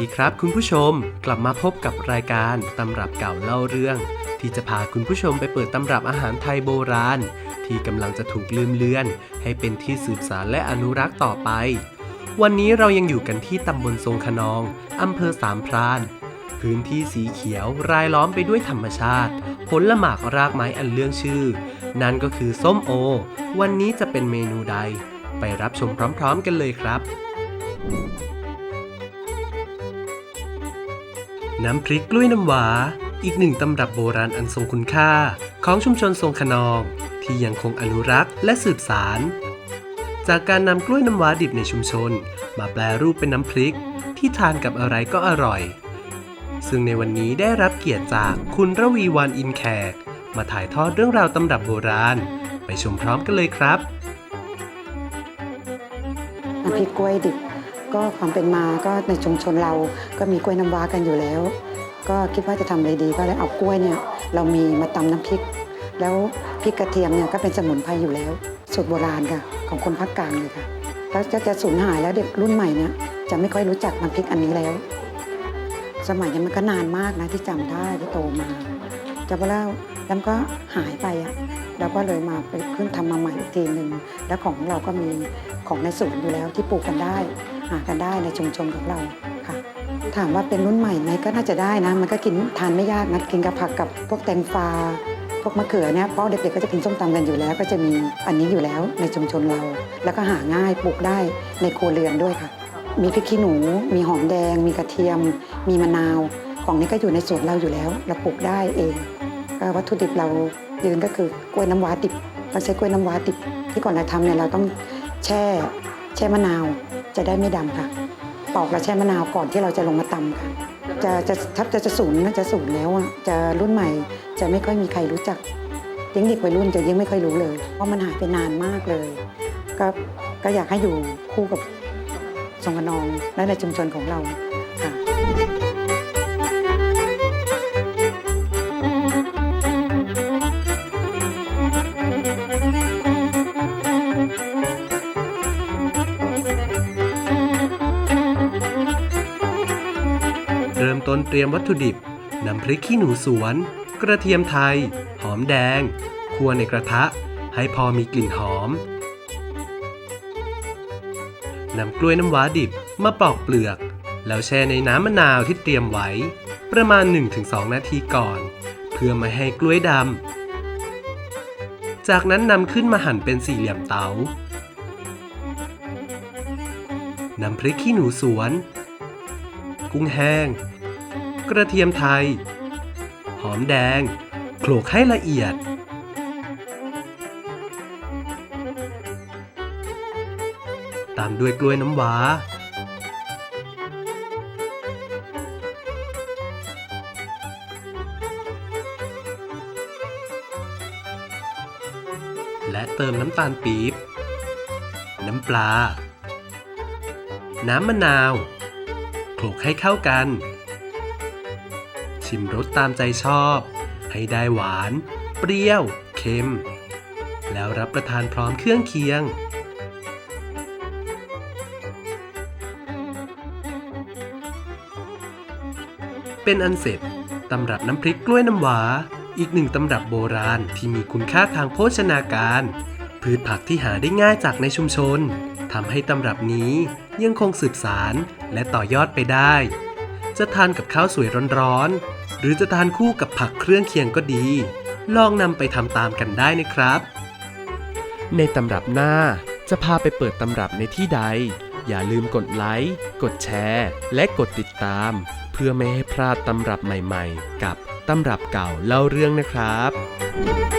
ดีครับคุณผู้ชม กลับมาพบกับรายการตำรับเก่าเล่าเรื่อง ที่จะพาคุณผู้ชมไปเปิดตำรับอาหารไทยโบราณ ที่กำลังจะถูกลืมเลือน ให้เป็นที่สืบสานและอนุรักษ์ต่อไป วันนี้เรายังอยู่กันที่ตำบลทรงขนองอำเภอสามพราน พื้นที่สีเขียวรายล้อมไปด้วยธรรมชาติ ผลละหมากรากไม้อันเรื่องชื่อ นั่นก็คือส้มโอ วันนี้จะเป็นเมนูใด ไปรับชมพร้อม ๆ กันเลยครับ น้ำพริกกล้วยน้ำว้าอีกหนึ่งตำรับโบราณอันทรงคุณค่า ของชุมชนทรงขนอง ที่ยังคงอนุรักษ์และสืบสาร จากการนำกล้วยน้ำว้าดิบในชุมชน มาแปลรูปเป็นน้ำพริก ที่ทานกับอะไรก็อร่อย ซึ่งในวันนี้ได้รับเกียรติจากคุณระวีวานอินแขก มาถ่ายทอดเรื่องราวตำรับโบราณ ไปชมพร้อมกันเลยครับน้ำพริกกล้วยดิบ ก็ความเป็นมาก็ในชุมชนเราก็มีกล้วยน้ำว้ากันอยู่แล้ว ก็คิดว่าจะทำอะไรดีก็เลยเอากล้วยเนี่ยเรามีมาตำน้ำพริก แล้วพริกกระเทียมเนี่ยก็เป็นสมุนไพรอยู่แล้ว สูตรโบราณค่ะ ของคนภาคกลางเลยค่ะแล้วจะจะสูญหายแล้วเด็กรุ่นใหม่เนี่ยจะไม่ค่อยรู้จักน้ำพริกอันนี้แล้ว สมัยนี้มันก็นานมากนะที่จำได้ที่โตมาจะไปแล้วแล้วก็หายไปอะแล้วก็เลยมาไปเพิ่งทำมาใหม่อีกทีหนึ่งแล้วของเราก็มีของในสวนอยู่แล้วที่ปลูกกันได้ หากันได้ในชุมชนของเราค่ะ ถามว่าเป็นรุ่นใหม่ไหมก็น่าจะได้นะ มันก็กินทานไม่ยากนะกินกับผักกับพวกแตงฟ้าพวกมะเขือเนี่ยเพราะเด็กๆก็จะกินส้มตำกันอยู่แล้ว ก็จะมีอันนี้อยู่แล้วในชุมชนเรา แล้วก็หาง่ายปลูกได้ในครัวเรือนด้วยค่ะ มีพริกขี้หนู มีหอมแดง มีกระเทียม มีมะนาว ของนี้ก็อยู่ในสวนเราอยู่แล้วเราปลูกได้เองก็วัตถุดิบเรายืนก็คือกล้วยน้ำว้าดิบเราใช้กล้วยน้ำว้าดิบที่ก่อนเราทำเนี่ยเราต้องแช่ แช่มะนาวจะได้ไม่ดำค่ะ ปอกและแช่มะนาวก่อนที่เราจะลงมาตำค่ะ จะจะทับจะจะสูนน่าจะสูนแล้วอะจะรุ่นใหม่จะไม่ค่อยมีใครรู้จักยิ่งเด็กวัยรุ่นจะยิ่งไม่ค่อยรู้เลย เพราะมันหายไปนานมากเลย ก็ก็อยากให้อยู่คู่กับสงกนองและในชุมชนของเราค่ะ นเตรียมวัตถุดิบนำพริกขี้หนูสวน กระเทียมไทย หอมแดง คั่วในกระทะ ให้พอมีกลิ่นหอมนำกล้วยน้ำว้าดิบมาปอกเปลือก แล้วแช่ในน้ำมะนาวที่เตรียมไว้ ประมาณ 1-2 นาทีก่อน เพื่อไม่ให้กล้วยดำจากนั้นนำขึ้นมาหั่นเป็นสี่เหลี่ยมเตา๋านำพริกขี้หนูสวน กุ้งแห้ง กระเทียมไทย หอมแดง โขลกให้ละเอียด ตามด้วยกล้วยน้ำว้า และเติมน้ำตาลปี๊บ น้ำปลา น้ำมะนาวโขลกให้เข้ากัน ชิมรสตามใจชอบ ให้ได้หวาน เปรี้ยว เค็ม แล้วรับประทานพร้อมเครื่องเคียง เป็นอันเสร็จตำรับน้ำพริกกล้วยน้ำวา อีกหนึ่งตำรับโบราณที่มีคุณค่าทางโภชนาการ พืชผักที่หาได้ง่ายจากในชุมชนทำให้ตำรับนี้ยังคงสืบสารและต่อยอดไปได้ จะทานกับข้าวสวยร้อนๆ หรือจะทานคู่กับผักเครื่องเคียงก็ดี ลองนำไปทำตามกันได้นะครับ ในตำรับหน้าจะพาไปเปิดตำรับในที่ใด อย่าลืมกดไลค์ กดแชร์ และกดติดตาม เพื่อไม่ให้พลาดตำรับใหม่ๆ กับตำรับเก่าเล่าเรื่องนะครับ